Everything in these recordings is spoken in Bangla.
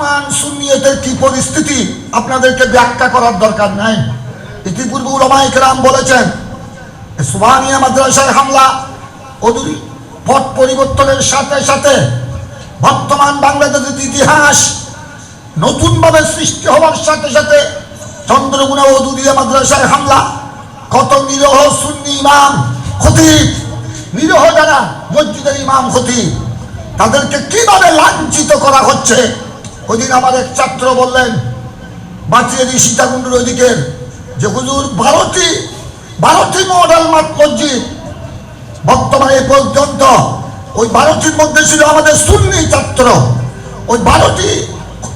বর্তমান সুন্নিয়তের কি পরিস্থিতি? আপনাদেরকে ব্যাখ্যা করার দরকার নাই। ইতিপূর্বে উলামায়ে কেরাম বলেছেন সুবহানিয়া মাদ্রাসায় হামলা, অদূরী পথ পরিবর্তনের সাথে সাথে বর্তমান বাংলাদেশের ইতিহাস নতুনভাবে সৃষ্টি হওয়ার সাথে সাথে চন্দ্রগুনা অদূরিয়া মাদ্রাসায় হামলা, কত নিরহ সুন্নি ইমাম খতিব, নিরহ যারা মসজিদের ইমাম খতিব, তাদেরকে কীভাবে লাঞ্ছিত করা হচ্ছে? আমার এক ছাত্র বললেন, বাঁচিয়ে দিই সীতাকুণ্ডুর ওইদিকের যে হুজুর, ভারতী বারোটি মডেল মসজিদ। বর্তমানে পর্যন্ত ওই ভারতীর মধ্যে ছিল আমাদের সুন্নি ছাত্র। ওই ভারতী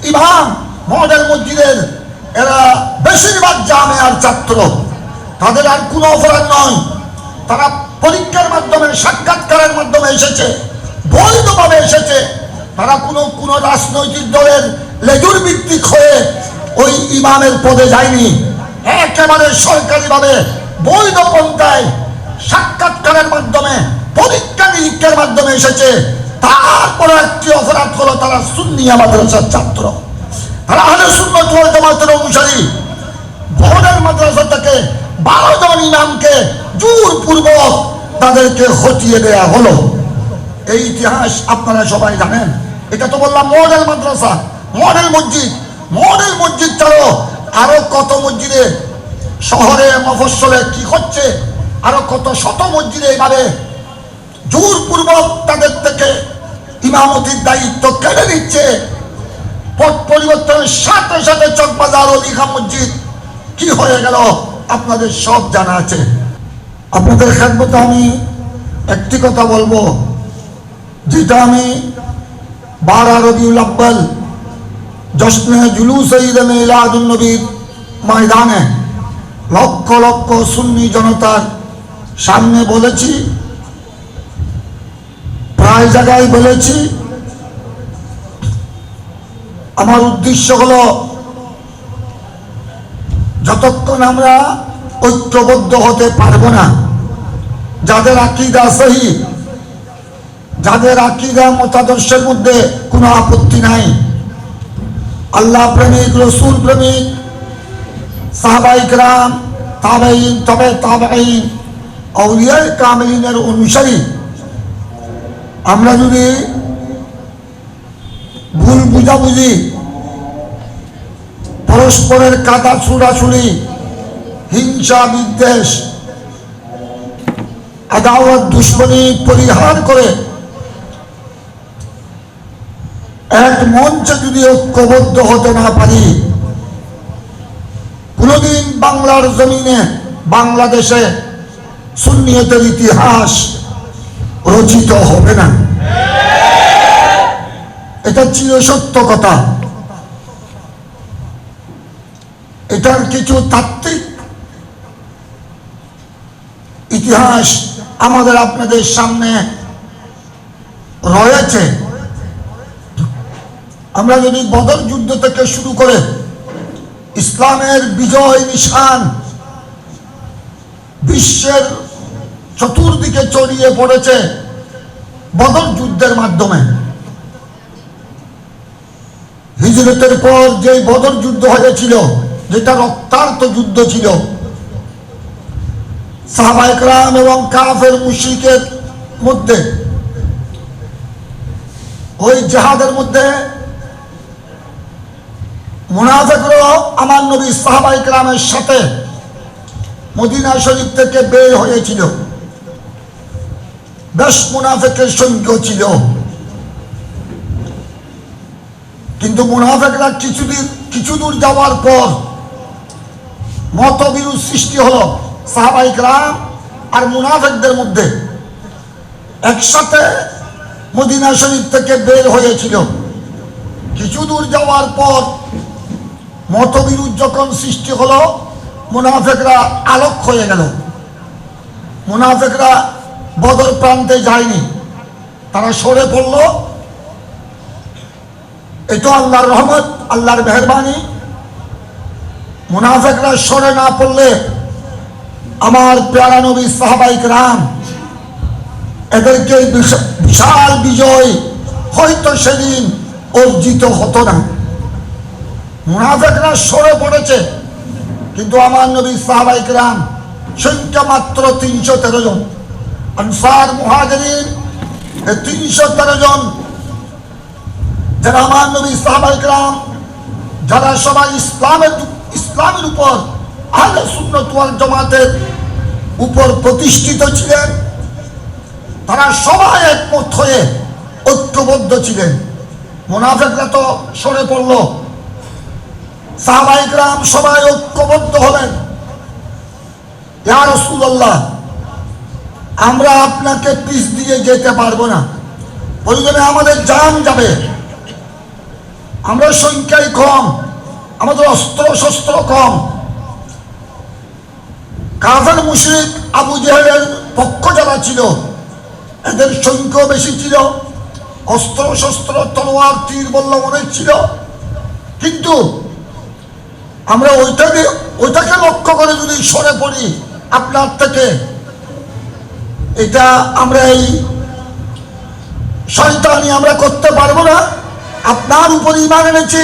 ইমাম মডেল মসজিদের এরা বেশিরভাগ জামে আর ছাত্র। তাদের আর কোনো অপরাধ নয়। তারা পরীক্ষার মাধ্যমে, সাক্ষাৎকারের মাধ্যমে এসেছে, বৈধভাবে এসেছে। তারা কোনো কোনো রাজনৈতিক দলের লেজুর ভিত্তিক হয়ে ওই ইমামের পদে যায়নি। একেবারে সরকারিভাবে বৈধ পন্থায় সাক্ষাৎকারের মাধ্যমে, পরীক্ষা নিরীক্ষার মাধ্যমে এসেছে। তারপরে একটি অপরাধ হলো তারা সুন্নি মাদ্রাসার ছাত্র। তারা আহলে সুন্নত ওয়াল জামাতের অনুসারী। ভোরের মাদ্রাসা থেকে বারো জন ইমামকে জোরপূর্বক তাদেরকে হটিয়ে দেয়া হলো। এই ইতিহাস আপনারা সবাই জানেন। এটা তো বললাম মডেল মাদ্রাসা, মডেল মসজিদ মডেল মসজিদ ছাড়াও আরও কত মসজিদে শহরে মফস্বলে কি হচ্ছে? আরও কত শত মসজিদে এইভাবে জোরপূর্বক তাদের থেকে ইমামতির দায়িত্ব কেড়ে নিচ্ছে? পট পরিবর্তনের সাথে সাথে চকবাজার ও লিখা মসজিদ কি হয়ে গেল? আপনাদের সব জানা আছে। আপনাদের খেদমতে আমি একটি কথা বলব, যেটা আমি বারা রবিউল আব্বাল, জশ্নে জুলুস ঈদ মিলাদুন নবীর ময়দানে লক্ষ লক্ষ সুন্নি জনতার সামনে বলেছি, প্রায় জায়গায় বলেছি, আমার উদ্দেশ্য হলো যতক্ষণ আমরা ঐক্যবদ্ধ হতে পারব না, যাদের আকিদা সহি যাদের আকিদা মতাদর্শের মধ্যে কোনো আপত্তি নাই। আল্লাহ প্রেমিক, রসুল প্রেমিক সাহাবাইক রাম তাবাইন তবে তাবাইন অলিয়ার কামিলিনের অনুসারী। আমরা যদি ভুল বুঝাবুঝি, পরস্পরের কাদা ছুড়াছুড়ি, হিংসা, বিদ্বেষ, আদাওয়াত, দুশ্মনী পরিহার করে এক মঞ্চে যদি ঐক্যবদ্ধ হতে না পারি, কোনোদিন বাংলার জমিনে বাংলাদেশে সুন্নিয়তের ইতিহাস রচিত হবে না। এটা চির সত্য কথা। এটার কিছু তাত্ত্বিক ইতিহাস আমাদের আপনাদের সামনে রয়েছে। আমরা যদি বদর যুদ্ধ থেকে শুরু করে ইসলামের বিজয় নিশান বিশ্বের চতুর্দিকে ছড়িয়ে পড়েছে বদর যুদ্ধের মাধ্যমে। হিজরতের পর যে বদর যুদ্ধ হয়েছিল, যেটা রক্তার্ত যুদ্ধ ছিল সাহাবাইকরাম এবং কাফের মুশিকের মধ্যে, ওই জাহাদের মধ্যে মুনাফেকরাও আমার নবী সাহাবাইকরামের সাথে মদিনা শরীফ থেকে বের হয়েছিল। বেশ মুনাফেকের সঙ্গে ছিল। কিন্তু মুনাফেকরা কিছুদিন কিছু দূর যাওয়ার পর মতবিরোধ সৃষ্টি হলো সাহাবাইক রাম আর মুনাফেকদের মধ্যে। একসাথে মদিনা শরীফ থেকে বের হয়েছিল। কিছু দূর যাওয়ার পর মতবিরোধ যখন সৃষ্টি হলো, মুনাফেকরা আলোক হয়ে গেল। মুনাফেকরা বদর প্রান্তে যায়নি। তারা সরে পড়ল। এটা আল্লাহর রহমত, আল্লাহর মেহরবানি। মুনাফেকরা সরে না পড়লে আমার প্যারা সাহাবাইক রাম এদেরকে বিশাল বিজয় হয়তো সেদিন অর্জিত হতো না। মুনাফেকরা সরে পড়েছে। কিন্তু আমার নবী সাহাবাইকরাম সংখ্যা মাত্র তিনশো তেরো জন। আনসার মুহাজিরিন তিনশো তেরো জন। যারা আমার নবী সাহাবাইকরাম যারা সবাই ইসলামের ইসলামের উপর, আহলে সুন্নত ওয়াল জামাতের উপর প্রতিষ্ঠিত ছিলেন, তারা সবাই একমত হয়ে ঐক্যবদ্ধ ছিলেন। মোনাফেকরা তো সরে পড়ল। সাহাবাইকরাম সবাই ঐক্যবদ্ধ হলেন। ইয়া আমরা আপনাকে পিস দিয়ে যেতে পারব না। প্রয়োজনে আমাদের জান যাবে। আমরা সংখ্যায় কম, আমাদের অস্ত্র শস্ত্র কম। কাফের, মুশরিক, আবু জেহেলের পক্ষ যারা ছিল, এদের সংখ্য বেশি ছিল। অস্ত্র শস্ত্র তলোয়ার, তীর, বলল অনেক ছিল কিন্তু আমরা ওইটাকে ওইটাকে লক্ষ্য করে যদি সরে পড়ি, আপনার থেকে, এটা আমরা এই শয়তানি আমরা করতে পারব না। আপনার উপর ইমান এনেছি,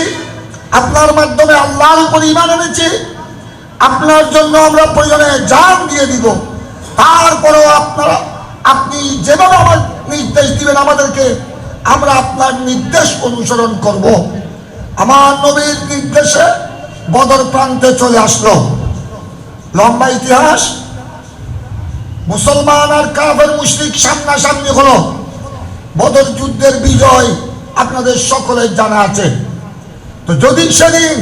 আপনার মাধ্যমে আল্লাহর উপর ইমান এনেছি, আপনার জন্য আমরা প্রয়োজনে জান দিয়ে দিব। তারপরেও আপনারা, আপনি যেভাবে আমার নির্দেশ দিবেন আমাদেরকে, আমরা আপনার নির্দেশ অনুসরণ করব। আমার নবীর নির্দেশে বদর প্রান্তে চলে আসলো। লম্বা ইতিহাস। মুসলমান আর কাফের মুশরিক সামনাসামনি হলো। বদর যুদ্ধের বিজয় আপনাদের সকলের জানা আছে। তো যদি সেদিন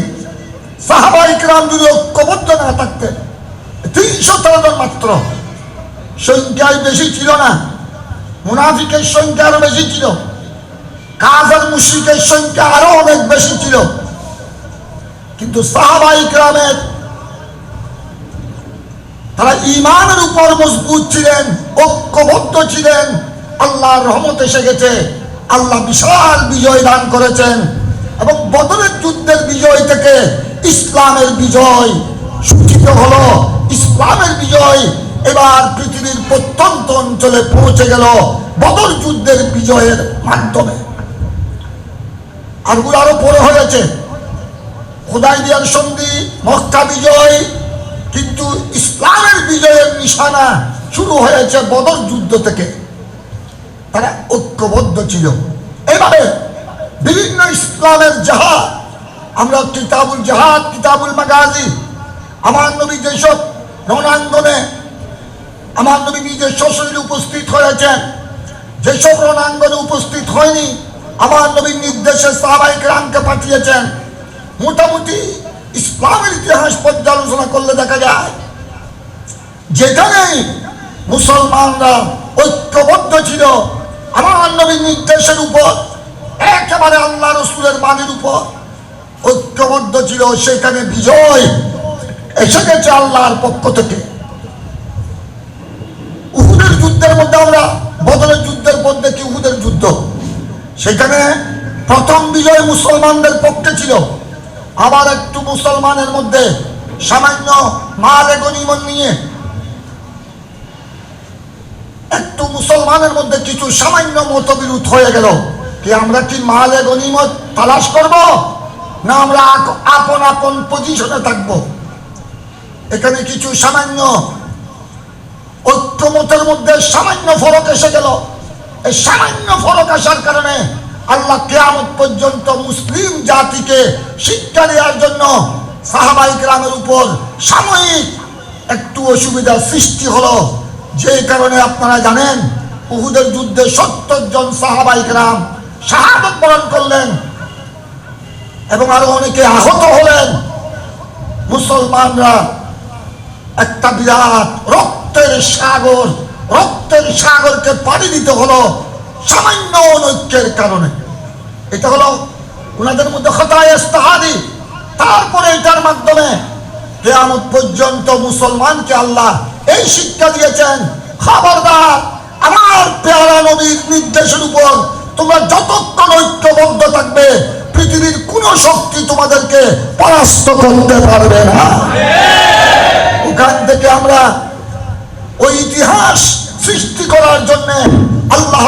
সাহাবাইকরাম যদি ঐক্যবদ্ধ না থাকতেন তিনশো তেরো জন মাত্র সংখ্যায় বেশি ছিল না। মুনাফিকের সংখ্যা আরও বেশি ছিল। কাফের মুশরিকের সংখ্যা আরও অনেক বেশি ছিল। কিন্তু সাহাবাইকরামের তারা ইমানের উপর মজবুত ছিলেন, ঐক্যবদ্ধ ছিলেন, আল্লাহর রহমত এসে গেছে, আল্লাহ বিশাল বিজয় দান করেছেন এবং বদরের যুদ্ধের বিজয় থেকে ইসলামের বিজয় সূচিত হলো। ইসলামের বিজয় এবার পৃথিবীর প্রত্যন্ত অঞ্চলে পৌঁছে গেল বদর যুদ্ধের বিজয়ের মাধ্যমে। আর আরগুলো আরও পরে হয়েছে খোদাই দিয়ার সন্ধি মক্কা বিজয়, কিন্তু ইসলামের বিজয়ের নিশানা শুরু হয়েছে বদর যুদ্ধ থেকে। তারা ঐক্যবদ্ধ ছিল। এভাবে বিভিন্ন ইসলামের জাহাজ, আমরা কিতাবুল জাহাদ কিতাবুল মাগাজি, আমার নবী যেসব রণাঙ্গনে, আমার নবী নিজের শ্বশুরে উপস্থিত হয়েছেন, যেসব রণাঙ্গনে উপস্থিত হয়নি, আমার নবীর নির্দেশে সাহাবাহিক রামকে পাঠিয়েছেন। মোটামুটি ইসলামের ইতিহাস পর্যালোচনা করলে দেখা যায়, যেখানে মুসলমানরা ঐক্যবদ্ধ ছিল, আমার নবীর নির্দেশের উপর, একেবারে আল্লাহ রসুলের বাণীর উপর ঐক্যবদ্ধ ছিল, সেখানে বিজয় এসে গেছে আল্লাহর পক্ষ থেকে। উহুদের যুদ্ধের মধ্যে আমরা বদলের যুদ্ধের মধ্যে কি উহুদের যুদ্ধ? সেখানে প্রথম বিজয় মুসলমানদের পক্ষে ছিল। আবার একটু মুসলমানের মধ্যে সামান্য মালে গনিমন নিয়ে একটু মুসলমানের মধ্যে কিছু সামান্য মতবিরোধ হয়ে গেল কি আমরা কি মালে গনিমত তালাশ করব? না আমরা আপন আপন পজিশনে থাকব? এখানে কিছু সামান্য ঐক্যমতের মধ্যে সামান্য ফরক এসে গেল। এই সামান্য ফরক আসার কারণে আল্লাহ কেয়ামত পর্যন্ত মুসলিম জাতিকে শিক্ষা দেওয়ার জন্য সাহাবাহিক রামের উপর সাময়িক একটু অসুবিধা সৃষ্টি হলো। যে কারণে আপনারা জানেন, উহুদের যুদ্ধে সত্তর জন সাহাবাহিক রাম শাহাদত বরণ করলেন এবং আরও অনেকে আহত হলেন। মুসলমানরা একটা বিরাট রক্তের সাগর, রক্তের সাগরকে পাড়ি দিতে হলো। সামান্য অনৈক্যের কারণে। এটা হলো ওনাদের মধ্যে হতায় ইস্তাহাদি। তারপরে এটার মাধ্যমে কেয়ামত পর্যন্ত মুসলমানকে আল্লাহ এই শিক্ষা দিয়েছেন খবরদার আমার পেয়ারা নবীর নির্দেশের উপর তোমরা যতক্ষণ ঐক্যবদ্ধ থাকবে পৃথিবীর কোন শক্তি তোমাদেরকে পরাস্ত করতে পারবে না। ওখান থেকে আমরা ওই ইতিহাস সৃষ্টি করার জন্য আল্লাহ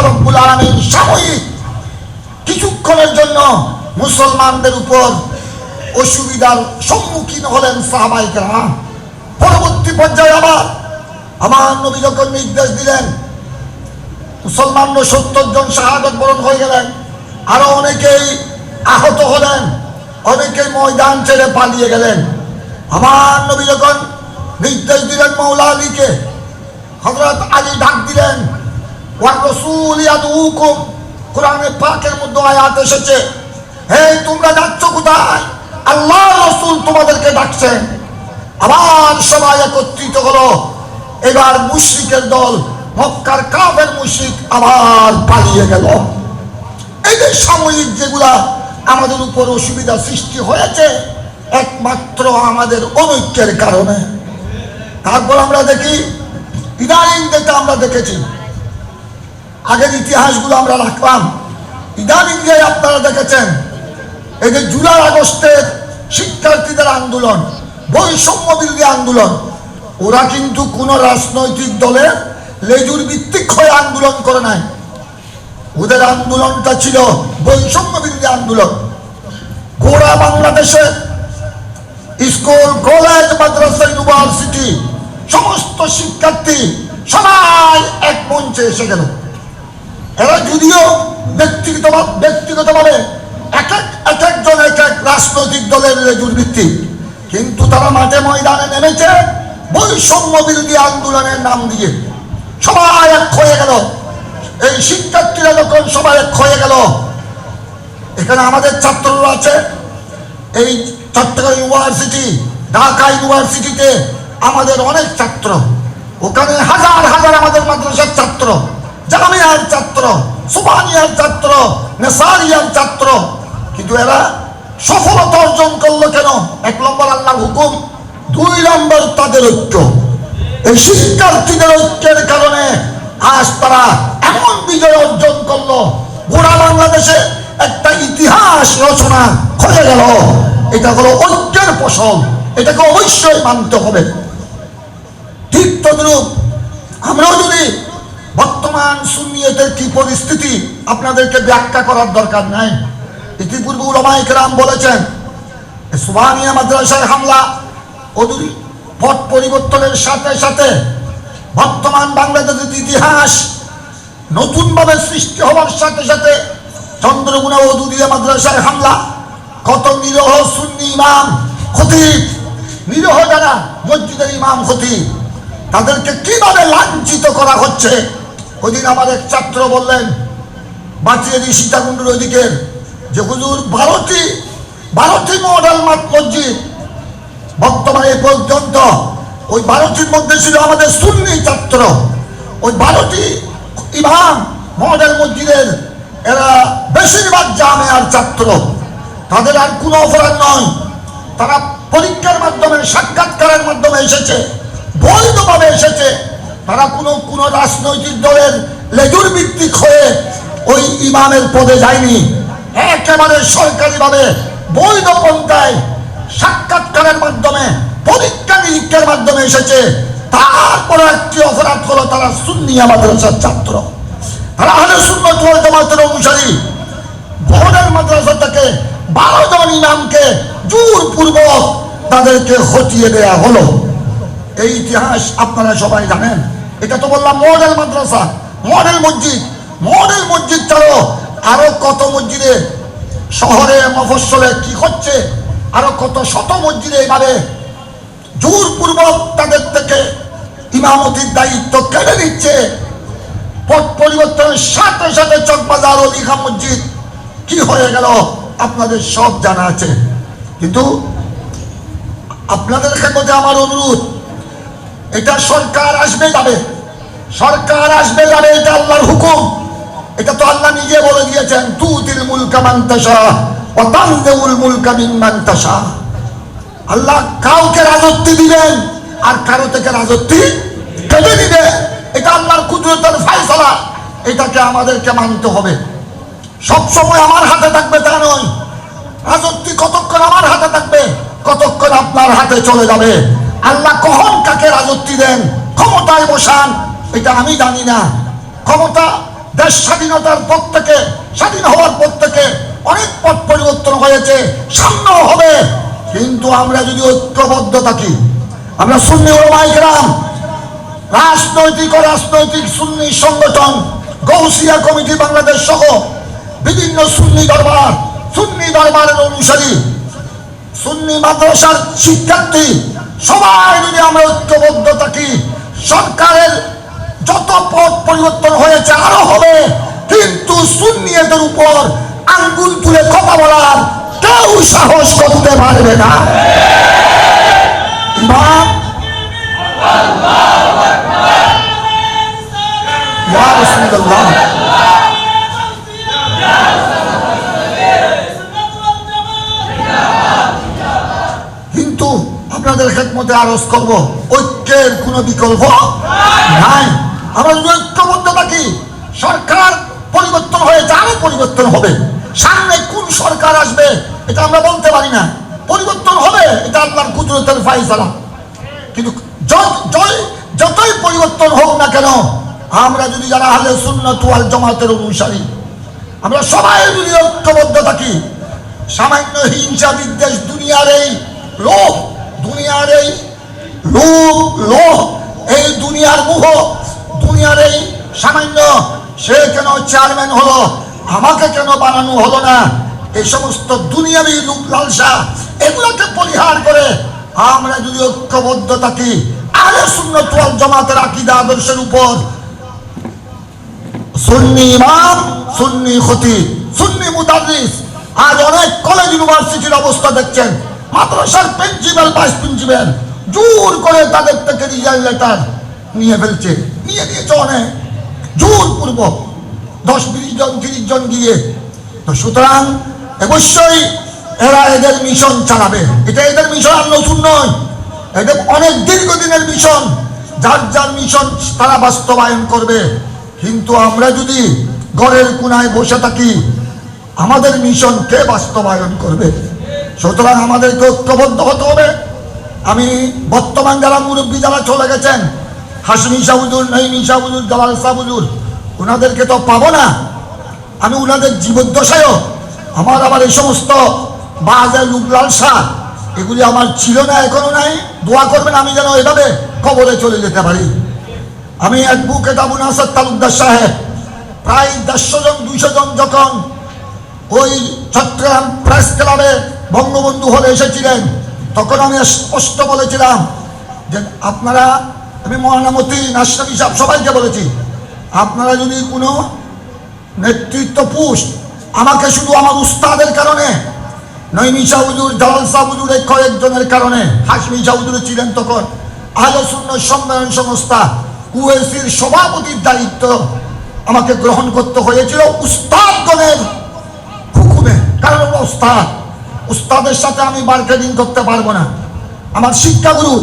আলমীর সাময়িক কিছুক্ষণের জন্য মুসলমানদের উপর অসুবিধার সম্মুখীন হলেন সাহাবাইকেরা পরবর্তী পর্যায়ে আবার আমার নবী যখন নির্দেশ দিলেন, মুসলমানরা সত্তর জন শাহাদত বরণ হয়ে গেলেন। আরও অনেকেই আহত হলেন, অনেকেই ময়দান ছেড়ে পালিয়ে গেলেন। আমার নবী যখন নির্দেশ দিলেন মৌলা আলীকে হজরত আলী ডাক দিলেন এসেছে। হে তোমরা কোথায়? আল্লাহ রসুল তোমাদেরকে ডাকছেন আবার একত্রিত হলো। এবার দল মুশরিক আবার গেল। এই যে সাময়িক যেগুলা আমাদের উপর অসুবিধা সৃষ্টি হয়েছে, একমাত্র আমাদের অনৈক্যের কারণে। তারপর আমরা দেখি, ইদানিং যেটা আমরা দেখেছি আগের ইতিহাসগুলো আমরা রাখলাম। ইদানিং যে আপনারা দেখেছেন, এই যে জুলাই আগস্টের শিক্ষার্থীদের আন্দোলন, বৈষম্য বিরোধী আন্দোলন, ওরা কিন্তু কোন রাজনৈতিক দলে লেজুর ভিত্তিক হয়ে আন্দোলন করে নাই। ওদের আন্দোলনটা ছিল বৈষম্য বিরোধী আন্দোলন। গোড়া বাংলাদেশে স্কুল, কলেজ, মাদ্রাসা, ইউনিভার্সিটি, সমস্ত শিক্ষার্থী সবাই এক মঞ্চে এসে গেল। এরা যদিও ব্যক্তিগত ব্যক্তিগতভাবে এক এক এক একজন এক এক রাজনৈতিক দলের লেজুর ভিত্তিক কিন্তু তারা মাঠে ময়দানে নেমেছে, বৈষম্য বিরোধী আন্দোলনের নাম দিয়ে। সবাই এক হয়ে গেল। এই শিক্ষার্থীরা যখন সবাই এক হয়ে গেল, এখানে আমাদের ছাত্ররা আছে। এই চট্টগ্রাম ইউনিভার্সিটি, ঢাকা ইউনিভার্সিটিতে আমাদের অনেক ছাত্র। ওখানে হাজার হাজার আমাদের মাদ্রাসার ছাত্র। জামিয়ার ছাত্র সুবানিয়ার ছাত্র নেসারিয়ার ছাত্র কিন্তু এরা সফলতা অর্জন করল কেন? এক নম্বর আল্লাহ হুকুম, দুই নম্বর তাদের ঐক্য। এই শিক্ষার্থীদের ঐক্যের কারণে আজ তারা এমন বিজয় অর্জন করল গোড়া বাংলাদেশে একটা ইতিহাস রচনা হয়ে গেল। এটা হলো ঐক্যের ফসল, এটাকে অবশ্যই মানতে হবে। ঠিক তদ্রুপ, আমরাও যদি বর্তমান সুন্নিয়তের কি পরিস্থিতি আপনাদেরকে ব্যাখ্যা করার দরকার নাই। ইতিপূর্বে উলামায়ে কেরাম বলেছেন সুবানিয়া মাদ্রাসায় হামলা, অদূরি পথ পরিবর্তনের সাথে সাথে বর্তমান বাংলাদেশের ইতিহাস নতুনভাবে সৃষ্টি হওয়ার সাথে সাথে চন্দ্রগুনা অদুরিয়া মাদ্রাসায় হামলা, কত নিরহ সুন্নি ইমাম খতিব, নিরহ যারা মসজিদের ইমাম খতিব, তাদেরকে কীভাবে লাঞ্ছিত করা হচ্ছে? ওইদিন আমার এক ছাত্র বললেন, বাঁচিয়ে দিই সীতাকুণ্ডুর ওইদিকের যে হুজুর বারোটি বারোটি মডেল মসজিদ। বর্তমানে পর্যন্ত ওই বারোটির মধ্যে ছিল আমাদের সুন্নি ছাত্র। ওই বারোটি ইমাম মডেল মসজিদের এরা বেশিরভাগ জামে আর ছাত্র। তাদের আর কোনো অপরাধ নয়। তারা পরীক্ষার মাধ্যমে, সাক্ষাৎকারের মাধ্যমে এসেছে, বৈধভাবে এসেছে। তারা কোনো কোনো রাজনৈতিক দলের লেজুর ভিত্তিক হয়ে ওই ইমামের পদে যায়নি। একেবারে সরকারিভাবে বৈধ পন্থায় সাক্ষাৎকারের মাধ্যমে, পরীক্ষা নিরীক্ষার মাধ্যমে এসেছে। তারপরে একটি অপরাধ হলো তারা সুন্নি মাদ্রাসার ছাত্র। তারা হলে শূন্য জামাতের অনুসারী। ভোরের মাদ্রাসা থেকে বারো জন ইমামকে জোরপূর্বক তাদেরকে হটিয়ে দেয়া হলো। এই ইতিহাস আপনারা সবাই জানেন। এটা তো বললাম মডেল মাদ্রাসা, মডেল মসজিদ। মডেল মসজিদ ছাড়াও আরও কত মসজিদে শহরে মফস্বলে কি হচ্ছে, আরও কত শত মসজিদে এইভাবে জোরপূর্বক তাদের থেকে ইমামতির দায়িত্ব কেড়ে নিচ্ছে। পথ পরিবর্তনের সাথে সাথে চকবাজার ও দীঘা মসজিদ কি হয়ে গেল আপনাদের সব জানা আছে। কিন্তু আপনাদের কাছে আমার অনুরোধ এটা সরকার আসবে যাবে। সরকার আসবে যাবে, এটা আল্লাহর হুকুম। এটা তো আল্লাহ নিজে বলে দিয়েছেন তু তিল মুলকা মান্তাসা ও তানদেউল মুলকা মিন মান্তাসা আল্লাহ কাউকে রাজত্ব দিবেন আর কারও থেকে রাজত্ব কেটে দিবে। এটা আল্লাহর কুদরতের ফাইসলা এটাকে আমাদেরকে মানতে হবে। সব সময় আমার হাতে থাকবে তা নয়। রাজত্ব কতক্ষণ আমার হাতে থাকবে, কতক্ষণ আপনার হাতে চলে যাবে। আল্লাহ কখন কাকে রাজত্ব দেন? ক্ষমতায় বসান, এটা আমি জানি না। ক্ষমতা দেশ স্বাধীনতার পর থেকে, স্বাধীন হওয়ার পর থেকে অনেক পথ পরিবর্তন হয়েছে, সামনেও হবে। কিন্তু আমরা যদি ঐক্যবদ্ধ থাকি, আমরা সুন্নি ওলামাইকরাম রাজনৈতিক ও রাজনৈতিক সুন্নি সংগঠন গৌসিয়া কমিটি বাংলাদেশ সহ বিভিন্ন সুন্নি দরবার, সুন্নি দরবারের অনুসারী, সুন্নি মাদ্রাসার শিক্ষার্থী সবাই যদি আমরা ঐক্যবদ্ধ থাকি। সরকারের যত পথ পরিবর্তন হয়েছে, আরও হবে। কিন্তু সুন্নিয়তের উপর আঙ্গুল তুলে কথা বলার কেউ সাহস করতে পারবে না। ইমাম? ইয়া রাসূলুল্লাহ। আপনাদের খেদমতে আরজ করব। ঐক্যের কোনো বিকল্প নাই। আমরা যদি ঐক্যবদ্ধ থাকি, সরকার পরিবর্তন হয়েছে আরও পরিবর্তন হবে। সামনে কোন সরকার আসবে, এটা আমরা বলতে পারি না। পরিবর্তন হবে, এটা আল্লাহর কুদরতের ফাইসালা কিন্তু যতই পরিবর্তন হোক না কেন, আমরা যদি যারা আহলে সুন্নাত ওয়াল জামাতের অনুসারী, আমরা সবাই যদি ঐক্যবদ্ধ থাকি সামান্য হিংসা বিদ্বেষ দুনিয়ার এই লোভ দুনিয়ার এই লোভ লোভ এই দুনিয়ার মুহ, দুনিয়ার এই সামান্য, সে কেন চেয়ারম্যান হলো, আমাকে কেন বানানো হলো না? এই সমস্ত দুনিয়াবি লোক লালসা, এগুলোকে পরিহার করে আমরা যদি ঐক্যবদ্ধ থাকি আরে শূন্য তোয়াল জমাতের আকিদা আদর্শের উপর। সুন্নি ইমাম, সুন্নি খতি সুন্নি মুদারিস আজ অনেক কলেজ ইউনিভার্সিটির অবস্থা দেখছেন। মাদ্রাসার প্রিন্সিপাল ভাইস প্রিন্সিপাল জোর করে তাদের থেকে রিজাল্ট লেটার নিয়ে ফেলছে। নিয়ে নিয়েছে অনেক। জোর পূর্বক দশ, বিশ জন, তিরিশ জন গিয়ে। তো সুতরাং অবশ্যই এরা এদের মিশন চালাবে। এটা এদের মিশন আর নতুন নয়। এটা অনেক দীর্ঘদিনের মিশন যার যার মিশন তারা বাস্তবায়ন করবে। কিন্তু আমরা যদি ঘরের কোনায় বসে থাকি, আমাদের মিশন কে বাস্তবায়ন করবে? সুতরাং আমাদেরকে ঐক্যবদ্ধ হতে হবে। আমি বর্তমান যারা মুরব্বী যারা চলে গেছেন হাসমি সাহুজুর নঈমি সাহুজুর জালাল সাহুজুর ওনাদেরকে তো পাবো না। আমি ওনাদের জীবদ্দশায়ও আমার আবার এই সমস্ত বাজে লুকলাল শাহ এগুলি আমার ছিল না, এখনও নাই। দোয়া করবেন আমি যেন এভাবে কবরে চলে যেতে পারি। আমি এক অ্যাডভোকেট আবু নাসার তালুকদার সাহেব, প্রায় দেড়শো জন, দুইশো জন যখন ওই চট্টগ্রাম প্রেস ক্লাবে বঙ্গবন্ধু হলে এসেছিলেন। তখন আমি স্পষ্ট বলেছিলাম যে আপনারা, আমি মহানামতি নাসরাবি সাহেব সবাইকে বলেছি, আপনারা যদি কোনো নেতৃত্ব পুষ্ট, আমাকে শুধু আমার উস্তাদের কারণে নৈমি শাহুজুর জালাল সাহুজুর এই কয়েকজনের কারণে হাসমি শাহুজুর ছিলেন তখন আলোচনা সম্মেলন সংস্থা কুয়েসির সভাপতির দায়িত্ব আমাকে গ্রহণ করতে হয়েছিল উস্তাদগণের হুকুমে। কারণ উস্তাদ। উস্তাদের সাথে আমি মার্কেটিং করতে পারব না। আমার শিক্ষাগুরু,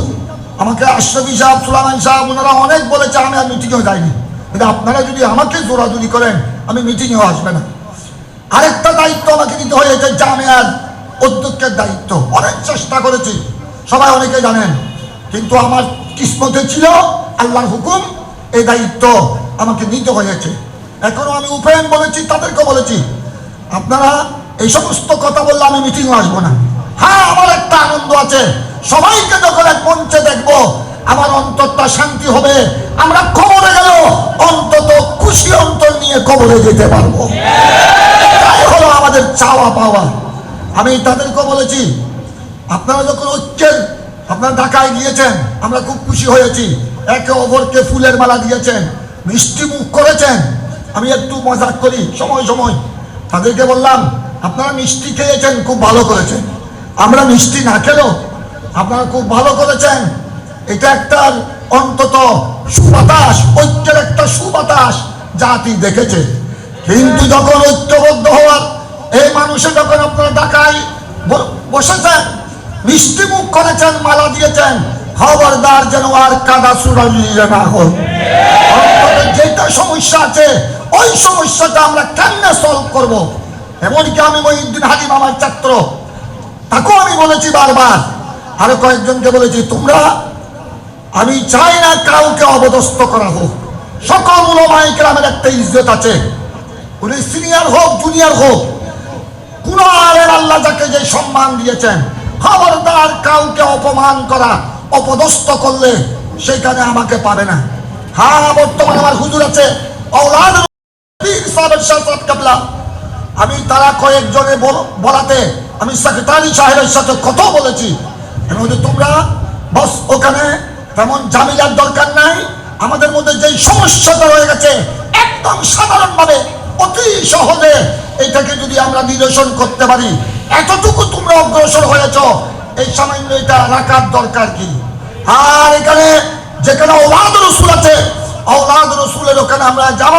আমাকে আশরফি সাহেব সুলামান সাহেব, ওনারা অনেক বলেছে, আমি আর মিটিংয়েও যাইনি। কিন্তু আপনারা যদি আমাকে জোরাজুরি করেন, আমি মিটিংয়েও আসবে না। আরেকটা দায়িত্ব আমাকে নিতে হয়েছে জামিয়ার অধ্যক্ষের দায়িত্ব। অনেক চেষ্টা করেছি, সবাই অনেকে জানেন। কিন্তু আমার কিসমতে ছিল, আল্লাহর হুকুম, এই দায়িত্ব আমাকে নিতে হয়েছে। এখনও আমি উপেন বলেছি তাদেরকে বলেছি, আপনারা এই সমস্ত কথা বললে আমি মিটিংও আসব না। হ্যাঁ আমার একটা আনন্দ আছে। সবাইকে যখন এক মঞ্চে দেখব, আমার অন্তরটা শান্তি হবে। আমরা কবরে গেল অন্তত খুশি অন্তর নিয়ে কবরে যেতে পারব। এটাই হলো আমাদের চাওয়া পাওয়া। আমি তাদেরকে বলেছি, আপনারা যখন ঐক্যের, আপনারা ঢাকায় গিয়েছেন, আমরা খুব খুশি হয়েছি। একে অপরকে ফুলের মালা দিয়েছেন, মিষ্টি মুখ করেছেন। আমি একটু মজাক করি, সময় সময়। তাদেরকে বললাম আপনারা মিষ্টি খেয়েছেন, খুব ভালো করেছেন। আমরা মিষ্টি না খেলেও আপনারা খুব ভালো করেছেন। এটা একটা অন্তত সুবাতাস, ঐক্যের একটা সুবাতাস জাতি দেখেছে। কিন্তু যখন ঐক্যবদ্ধ হওয়ার, এই মানুষে যখন আপনারা ঢাকায় বসেছেন, মিষ্টি মুখ করেছেন, মালা দিয়েছেন, খবরদার যেন আর কাদা সুরালিয়ে না হোক যেটা সমস্যা আছে, ওই সমস্যাটা আমরা কেমনে সলভ করব? এমনকি আমি মহিউদ্দিন হাজিম আমার ছাত্র, তাকেও আমি বলেছি বারবার। আরও কয়েকজনকে বলেছি, তোমরা, আমি চাই না কাউকে অবদস্ত করা হোক। সকল উলমাই গ্রামের একটা ইজ্জত আছে। উনি সিনিয়র হোক, জুনিয়র হোক, কোন আলের আল্লাহ যাকে যে সম্মান দিয়েছেন, খবরদার কাউকে অপমান করা, অপদস্থ করলে সেখানে আমাকে পাবে না। হ্যাঁ বর্তমানে আমার হুজুর আছে পীর সাহেবের সাথে কাবলা। আমি তারা কয়েকজনে বল- বলাতে আমি সেক্রেটারি সাহেবের সাথে কথা বলেছি। তোমরা বস, ওখানে তেমন জামিলার দরকার নাই। আমাদের মধ্যে যেই সমস্যাটা রয়ে গেছে, একদম সাধারণভাবে অতি সহজে এটাকে যদি আমরা নিরসন করতে পারি। এতটুকু তোমরা অগ্রসর হয়েছ, এই সামান্য এটা রাখার দরকার কি? আর এখানে যেখানে ওলাদ রসুল আছে, ঔলাদ রসুলের ওখানে আমরা যাব।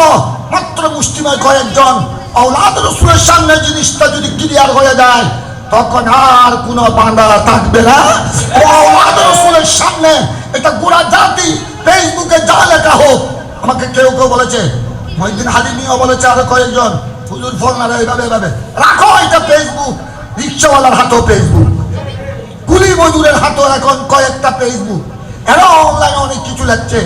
মাত্র মুষ্টিময় কয়েকজন ঔলাদ রসুলের সামনে জিনিসটা যদি ক্লিয়ার হয়ে যায়, তখন আর কোনো বাঁধা থাকবে না। ঔলাদ রসুলের সামনে এটা গোড়া জাতি ফেসবুকে যা লেখা হোক, আমাকে কেউ কেউ বলেছে মহিদিন হালিমিও বলেছে আরও কয়েকজন। হুজুর ফোন না এইভাবে এইভাবে। রাখো এটা ফেসবুক, রিক্সাওয়ালার হাতেও ফেসবুক। কুলি মজুরের হাতও এখন কয়েকটা ফেসবুক। এরা অনলাইনে অনেক কিছু লাগছে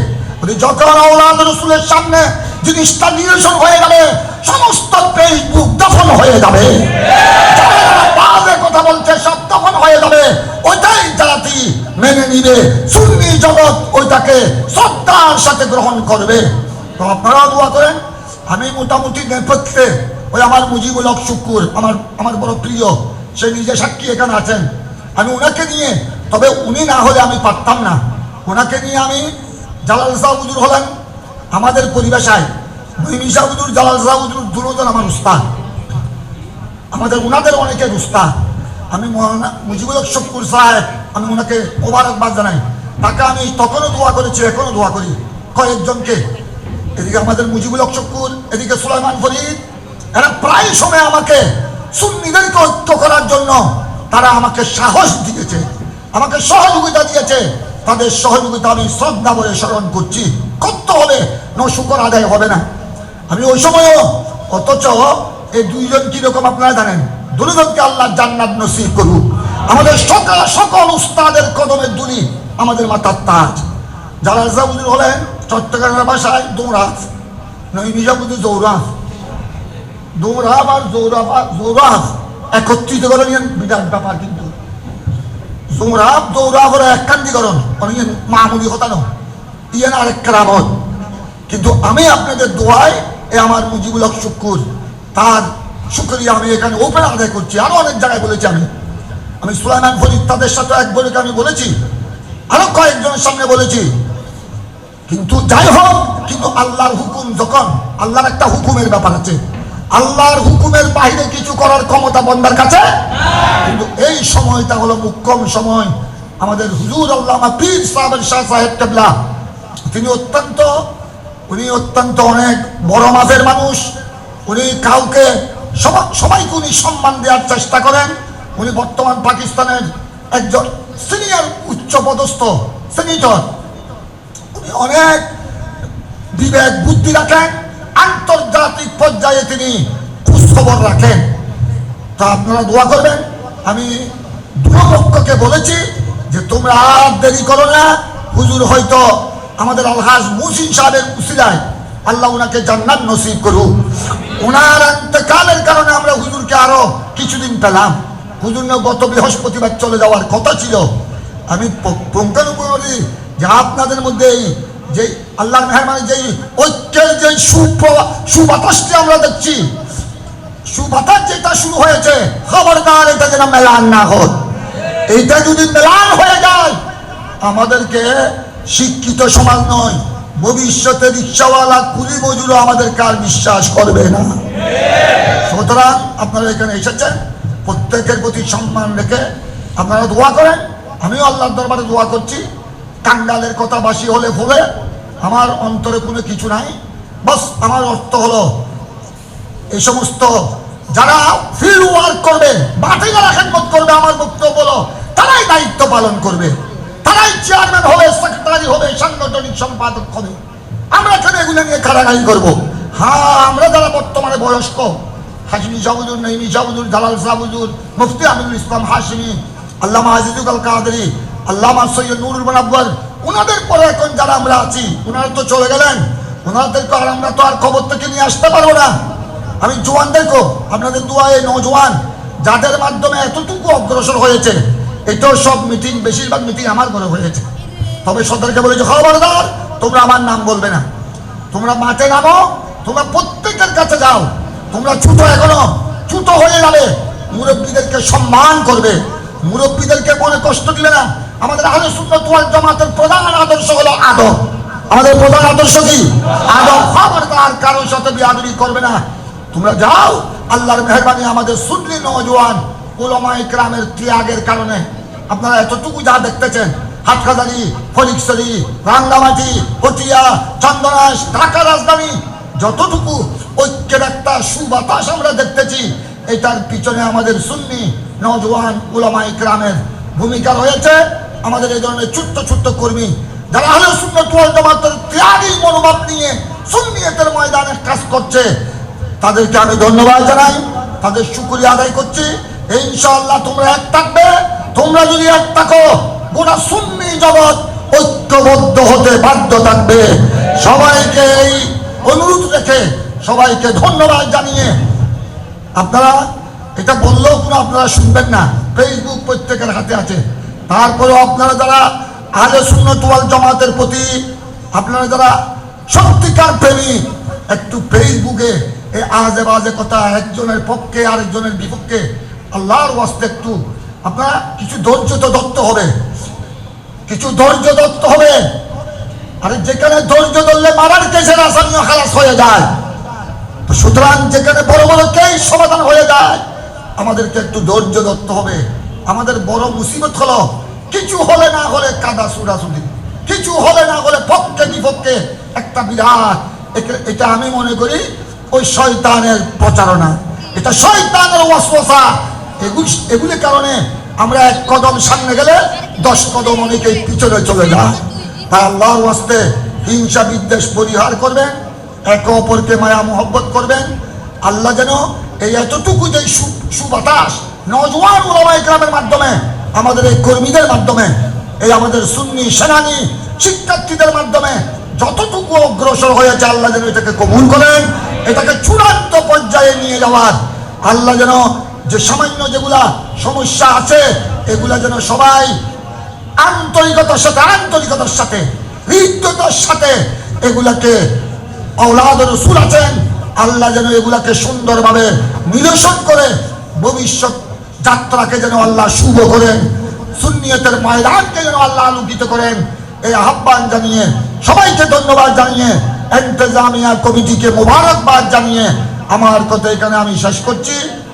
যখন আওলাদ রসুলের সামনে জিনিসটা নিরসন হয়ে যাবে সমস্ত ফেসবুক দফন হয়ে যাবে। কথা বলছে, সব দফন হয়ে যাবে। ওইটাই জাতি মেনে নিবে। সুন্নি জগৎ ওইটাকে শ্রদ্ধার সাথে গ্রহণ করবে। তো আপনারা দোয়া করেন, আমি মোটামুটি নেপথ্যে ওই আমার মুজিবুল হক শুকুর আমার আমার বড় প্রিয়, সে নিজে সাক্ষী এখানে আছেন। আমি ওনাকে নিয়ে, তবে উনি না হলে আমি পারতাম না। ওনাকে নিয়ে আমি জালাল হুজুর হলেন, আমাদের পরিবেশায়। জালাল আমার আমাদের ওনাদের আমি মুজিবুল শুকুর সাহেব, আমি ওনাকে মোবারকবাদ জানাই। তাকে আমি তখনও দোয়া করেছি এখনও দোয়া করি। কয়েকজনকে। এদিকে আমাদের মুজিবুল শুকুর এদিকে সুলাইমান ফরিদ। এরা প্রায় সময় আমাকে সুন্নিদেরকে ঐক্য করার জন্য তারা আমাকে সাহস দিয়েছে, আমাকে সহযোগিতা দিয়েছে। তাদের সহযোগিতা আমি শ্রদ্ধা বলে স্মরণ করছি। করতে হবে? ন শুকর আদায় হবে না। আমি ওই সময়ও অথচ এই দুইজন কীরকম আপনারা জানেন? দুজনকে আল্লাহ জান্নাত নসিব করুক। আমাদের সকল সকল উস্তাদের কদমের দুলি আমাদের মাথার তাজ। যারা হলেন চট্টগ্রামের ভাষায় দৌড়াফ নই মিজাবুদুর দৌড়াফ দৌড়াফ আর আর দৌড়াফ একত্রিত করে নিয়েন, বিরাট ব্যাপার কিন্তু। দৌড়াফ দৌড়াফ ওরা একান্তিকরণ অনেক মামুলি হতানো, ইয়েন আরেক কেরামত কিন্তু আমি আপনাদের দোয়ায় এ আমার মুজিবুল হক শুকুর তার শুক্রিয়া আমি এখানে ওপেন আদায় করছি। আরও অনেক জায়গায় বলেছি আমি। আমি সুলাইমান ফরিদ তাদের সাথে এক বইকে আমি বলেছি। আরও কয়েকজনের সামনে বলেছি। কিন্তু যাই হোক, কিন্তু আল্লাহর হুকুম যখন, আল্লাহর একটা হুকুমের ব্যাপার আছে। আল্লাহর হুকুমের বাইরে কিছু করার ক্ষমতা বন্দার কাছে? কিন্তু এই সময়টা হলো মুখ্যম সময়। আমাদের হুজুর আল্লাহ পীর সাহেবের শাহ সাহেব তিনি অত্যন্ত উনি অত্যন্ত অনেক বড় মাপের মানুষ। উনি কাউকে সবা- সবাইকে উনি সম্মান দেওয়ার চেষ্টা করেন। উনি বর্তমান পাকিস্তানের একজন সিনিয়র উচ্চ পদস্থ সেনিটর। উনি অনেক বিবেক, বুদ্ধি রাখেন। আন্তর্জাতিক পর্যায়ে তিনি খোঁজখবর রাখেন। তা আপনারা দোয়া করবেন। আমি দুপক্ষকে বলেছি যে তোমরা আর দেরি করো না। হুজুর হয়তো আমাদের আলহাজ মুসিন সাহেবের উসিলায় আল্লাহ ওনাকে জান্নাত নসিব করুক। ওনার অন্তকালের কারণে আমরা হুজুরকে আরও কিছুদিন পেলাম। হুজুর গত বৃহস্পতিবার চলে যাওয়ার কথা ছিল। আমি বলি যে আপনাদের মধ্যে এই যে আল্লাহর মেহরবানি, যেই ঐক্যের যে সুবাতাসটি আমরা দেখছি, সুবাতাস যেটা শুরু হয়েছে, খবরদার, এটা যেন মেলান না হোক এইটা যদি মেলান হয়ে যায়, আমাদেরকে শিক্ষিত সমাজ নয়, ভবিষ্যতে রিক্সাওয়ালা কুলি মজুরও আমাদের কার বিশ্বাস করবে না। সুতরাং আপনারা এখানে এসেছেন, প্রত্যেকের প্রতি সম্মান রেখে আপনারা দোয়া করেন। আমিও আল্লাহর দরবারে দোয়া করছি। কাঙ্গালের কথা বাসি হলে ভুলে, আমার অন্তরে কোনো কিছু নাই। বাস, আমার অর্থ হলো এই সমস্ত যারা ফিল্ড ওয়ার্ক করবে মাঠে যারা খেদমত করবে, আমার বক্তব্য হলো, তারাই দায়িত্ব পালন করবে। তারাই চেয়ারম্যান হবে সেক্রেটারি হবে, সাংগঠনিক সম্পাদক হবে। আমরা এখানে এগুলো নিয়ে কারাগারি করব? হ্যাঁ আমরা যারা বর্তমানে বয়স্ক, হাসমি শাহুদুর নইমি শাহুদুর জালাল শাহুদুর মুফতি আমিনুল ইসলাম হাসমি, আল্লামা আজিজুল আল কাদরি, আল্লামা সৈয়দ নুরুল বানাব্বর ওনাদের পরে এখন যারা আমরা আছি ওনারা তো চলে গেলেন। ওনাদেরকে আর আমরা তো আর খবর থেকে নিয়ে আসতে পারব না। আমি জোয়ান দেখো আপনাদের দোয়া এই নজওয়ান, যাদের মাধ্যমে এতটুকু অগ্রসর হয়েছে এটাও সব মিটিং, বেশিরভাগ মিটিং আমার ঘরে হয়েছে। তবে সরকারকে বলেছে খবরদার তোমরা আমার নাম বলবে না। তোমরা মাঠে নামো, তোমরা প্রত্যেকের কাছে যাও। তোমরা ছোট এখনও, ছোট হয়ে যাবে। মুরব্বীদেরকে সম্মান করবে। মুরব্বীদেরকে মনে কষ্ট দিবে না। আমাদের সুন্নাত ওয়াল জামাতের প্রধান আদর্শ হলো আদব। আমাদের প্রধান আদর্শ কি? আদব। খবরদার কারোর সাথে বিয়াদবি করবে না। তোমরা যাও, আল্লাহর মেহরবানি আমাদের সুন্নি নওজোয়ান ওলামা ইকরামের ত্যাগের কারণে আপনারা এতটুকু যা দেখতেছেন, হাটখাদারি ফলিকসরি রাঙ্গামাটি পটিয়া চন্দনাস ঢাকা রাজধানী, যতটুকু ঐক্যের একটা সুবাতাস আমরা দেখতেছি, এটার পিছনে আমাদের সুন্নি নজওয়ান উলামা ইকরামের ভূমিকা রয়েছে। আমাদের এই ধরনের ছোট্ট ছোট্ট কর্মী, যারা হলে সুন্নত ওয়াল জামাতের ত্যাগী মনোভাব নিয়ে সুন্নিয়তের ময়দানে কাজ করছে, তাদেরকে আমি ধন্যবাদ জানাই, তাদের শুক্রিয়া আদায় করছি। ইনশাআল্লাহ তোমরা এক থাকবে। তোমরা যদি এক থাকো, গোটা সুন্নি জগৎ ঐক্যবদ্ধ হতে বাধ্য থাকবে। সবাইকে এই অনুরোধ রেখে সবাইকে ধন্যবাদ জানিয়ে আপনারা এটা বললেও কোনো আপনারা শুনবেন না। ফেসবুক প্রত্যেকের হাতে আছে। তারপরেও আপনারা যারা আলে সুন্নতওয়াল জমাতের প্রতি আপনারা যারা সত্যিকার প্রেমী, একটু ফেসবুকে এই আজে বাজে কথা একজনের পক্ষে আরেকজনের বিপক্ষে আল্লাহর ওয়াস্তে একটু। আপনারা কিছু ধৈর্য তো ধরতে হবে। কিছু ধৈর্য দত্ত হবে। আরে যেখানে ধৈর্য ধরলে মারার কেসের আসামিও খালাস হয়ে যায়। তো সুতরাং যেখানে বড় বড় কেস সমাধান হয়ে যায়, আমাদেরকে একটু ধৈর্য দত্ত হবে। আমাদের বড় মুসিবত হলো, কিছু হলে না হলে কাদা সুরাসুদি কিছু হলে না হলে পক্ষে বিপক্ষে একটা বিরাট। এটা আমি মনে করি ওই শয়তানের প্রচারণা। এটা শয়তানের ওয়াসওয়াসা। এগুলির কারণে আমরা এক কদম সামনে গেলে দশ কদম অনেকেই পিছনে চলে যায়। তাই আল্লাহর ওয়াস্তে হিংসা বিদ্বেষ পরিহার করবেন, একে অপরকে মায়া মোহব্বত করবেন। আল্লাহ যেন এই এতটুকু যে সুবাতাস নজওয়ান ওলামা ইকরামের মাধ্যমে, আমাদের এই কর্মীদের মাধ্যমে, এই আমাদের সুন্নি সেনানি শিক্ষার্থীদের মাধ্যমে যতটুকু অগ্রসর হয়েছে, আল্লাহ যেন এটাকে কবুল করেন, এটাকে চূড়ান্ত পর্যায়ে নিয়ে যাওয়ার। আল্লাহ যেন যে সামান্য যেগুলা সমস্যা আছে, এগুলা যেন সবাই আন্তরিকতার সাথে আন্তরিকতার সাথে, হৃদ্যতার সাথে এগুলাকে অলাদ রসুল আছেন, আল্লাহ যেন এগুলাকে সুন্দরভাবে নিরসন করে ভবিষ্যৎ যাত্রাকে যেন আল্লাহ শুভ করেন, সুন্নিয়তের ময়দানকে যেন আল্লাহ আলোকিত করেন। এই আহ্বান জানিয়ে সবাইকে ধন্যবাদ জানিয়ে এন্তেজামিয়া কমিটিকে মোবারকবাদ জানিয়ে আমার কথা এখানে আমি শেষ করছি।